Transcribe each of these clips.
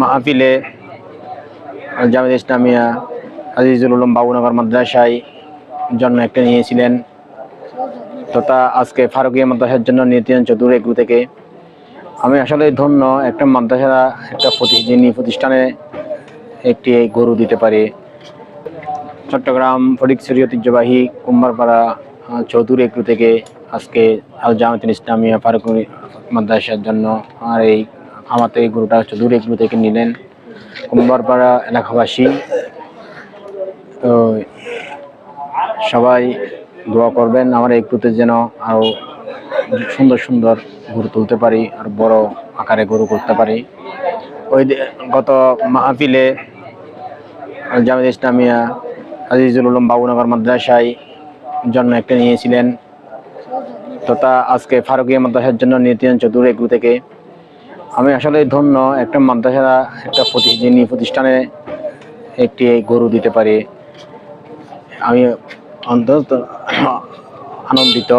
মাহফিলে জামিদ ইসলামিয়া আজিজুল উলম বাবুনগর মাদ্রাসায় জন্য একটা নিয়েছিলেন। তথা আজকে ফারুকিয়া মাদ্রাসার জন্য নিয়েছিলেন চতুর এগুলো থেকে। আমি আসলে ধন্য একটা মাদ্রাসা একটা যিনি প্রতিষ্ঠানে একটি গরু দিতে পারে। চট্টগ্রাম ফটিকছড়ি ঐতিহ্যবাহী কুম্বারপাড়া চৌধুরী একটু থেকে আজকে আল জামাতুল ইসলামিয়া ফারুকুল মাদ্রাসার জন্য আর এই আমার তো এই গরুটা চৌধুরী একটু থেকে নিলেন কুম্বারপাড়া এলাকাবাসী। তো সবাই দোয়া করবেন, আমার এই গ্রুতে যেন আরও সুন্দর সুন্দর গরু তুলতে পারি আর বড় আকারে গরু করতে পারি। ওই গত মাহফিলে জামিদ ইসলামিয়া, আজিজুল উলম বাবুনগর মাদ্রাসায় জন্ম একটা নিয়েছিলেন। তথা আজকে ফারুকিয়া মাদ্রাসার জন্য নিয়েছিলেন চতুর এগুলো থেকে আমি আসলে ধন্য একটা মাদ্রাসা একটা যিনি প্রতিষ্ঠানে একটি গরু দিতে পারি। আমি অন্তত আনন্দিত,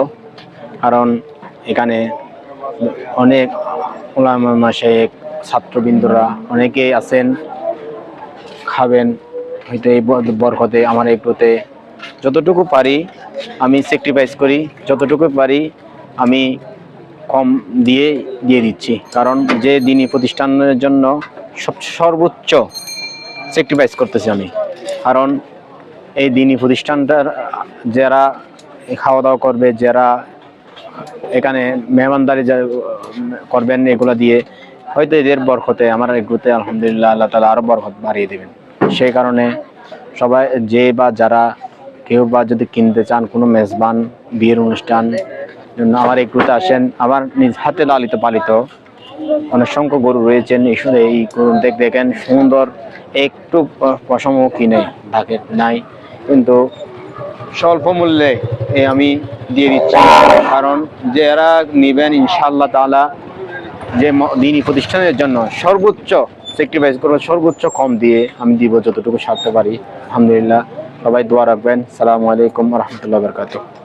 কারণ এখানে অনেক ওলামা ছাত্রবৃন্দরা অনেকেই আছেন, খাবেন, হয়তো এই বরকতে আমার এগুলোতে যতটুকু পারি আমি স্যাক্রিফাইস করি, যতটুকু পারি আমি কম দিয়ে দিয়ে দিচ্ছি। কারণ যে দিনই প্রতিষ্ঠানের জন্য সব সর্বোচ্চ স্যাক্রিফাইস করতেছি আমি। কারণ এই দিনই প্রতিষ্ঠানটার, যারা খাওয়া দাওয়া করবে, যারা এখানে মেহমানদারি যা করবেন, এগুলো দিয়ে হয়তো এদের বরকতে, আমার এগুলোতে আলহামদুলিল্লাহ আল্লাহ তালা আরও বরকত বাড়িয়ে দেবেন। সেই কারণে সবাই যে বা যারা কেউ বা যদি কিনতে চান কোনো মেজবান বিয়ের অনুষ্ঠান জন্য আমার এই গ্রুপে আসেন। আমার নিজ হাতে লালিত পালিত অনেক সংখ্যক গরু রয়েছেন। এই এই গরু দেখ দেখেন, সুন্দর, একটু পশম কিনে থাকে নাই। কিন্তু স্বল্প মূল্যে আমি দিয়ে দিচ্ছি। কারণ যে যারা নেবেন ইনশাল্লাহ তাআলা, যে দিনী প্রতিষ্ঠানের জন্য সর্বোচ্চ স্যাক্রিফাইস করব সর্বোচ্চ কম দিয়ে আমি দিব যতটুকু সারতে পারি। আলহামদুলিল্লাহ। সবাই দোয়া রাখবেন। সালামু আলাইকুম রহমতুল্লাহ বরকাত